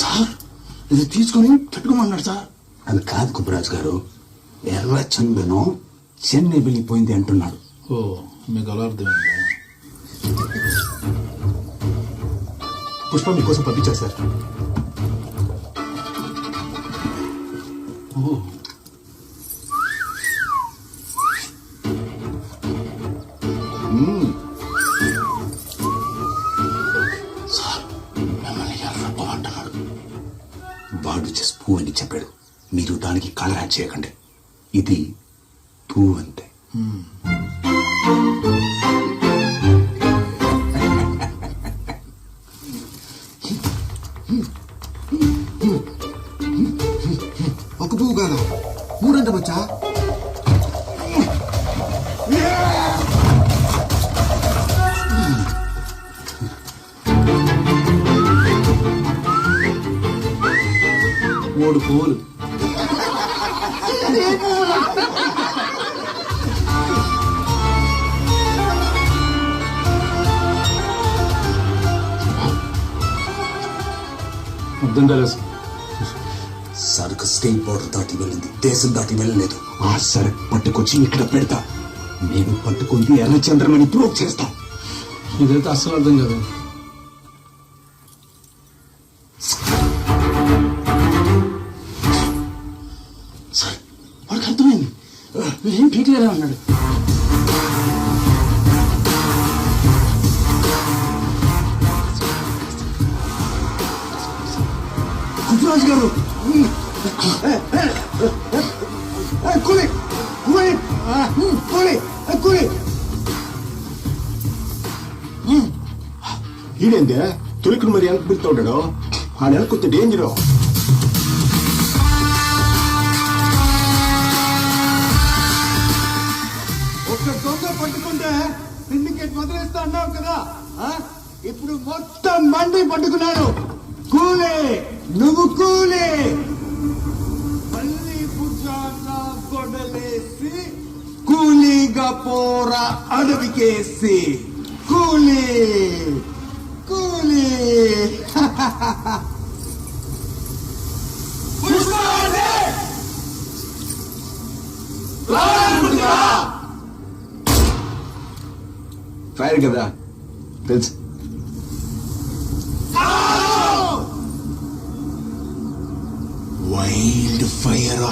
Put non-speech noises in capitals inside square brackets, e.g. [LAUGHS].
Sir ఇది తీసుకొని పెట్టుకోమన్నాడు sir. అది కాదు కుబ్బరాజు గారు. ఎర్ర చందను చెన్నై వెళ్ళిపోయింది అంటున్నాడు. ఓ మీకు అలా అర్థమైంది? పుష్ప మీకోసం పంపించారు సార్. సార్ మిమ్మల్ని ఎర్రప్ప అంటున్నాడు వాడు చెస్ పువ్వు అని చెప్పాడు. మీరు దానికి కలర్ యాడ్ చేయకండి. ఇది పువ్వు అంతే ఒక కాదు మూడంట మచ్చా. మూడు పూలు అర్థం సరుకు స్టేట్ బోర్డర్ దాటి వెళ్ళింది. దేశం దాటి వెళ్ళలేదు. ఆ సరుకు పట్టుకొచ్చి ఇక్కడ పెడతా. నేను పట్టుకుంది ఎర్రచంద్రమని ప్రూవ్ చేస్తా. ఇదైతే అస్సలు అర్థం కాదు. సార్ వాడికి అర్థమైంది. ఏం పీకలేదా అన్నాడు. కుప్పరాజు గారు కూలి కూలి కూలి కూలి ఈడేందే తొలికలు మరి వెనక్కి పిలుతూ ఉంటాడు ఆ నెల కొంత డేంజరు ఒక్క దొంగ పట్టుకుంటే సిండికేట్ వదిలేస్తా అన్నావు కదా ఆ? ఇప్పుడు మొత్తం మంది పట్టుకున్నాడు కూలే నువ్వు కూలే. మళ్ళీ భుజాన గొడలేసి కూలీగా పోరా అడవికేసి. కూలీ కూలీ? [LAUGHS] ఫైర్ కదా. తెలుసు. Wild fire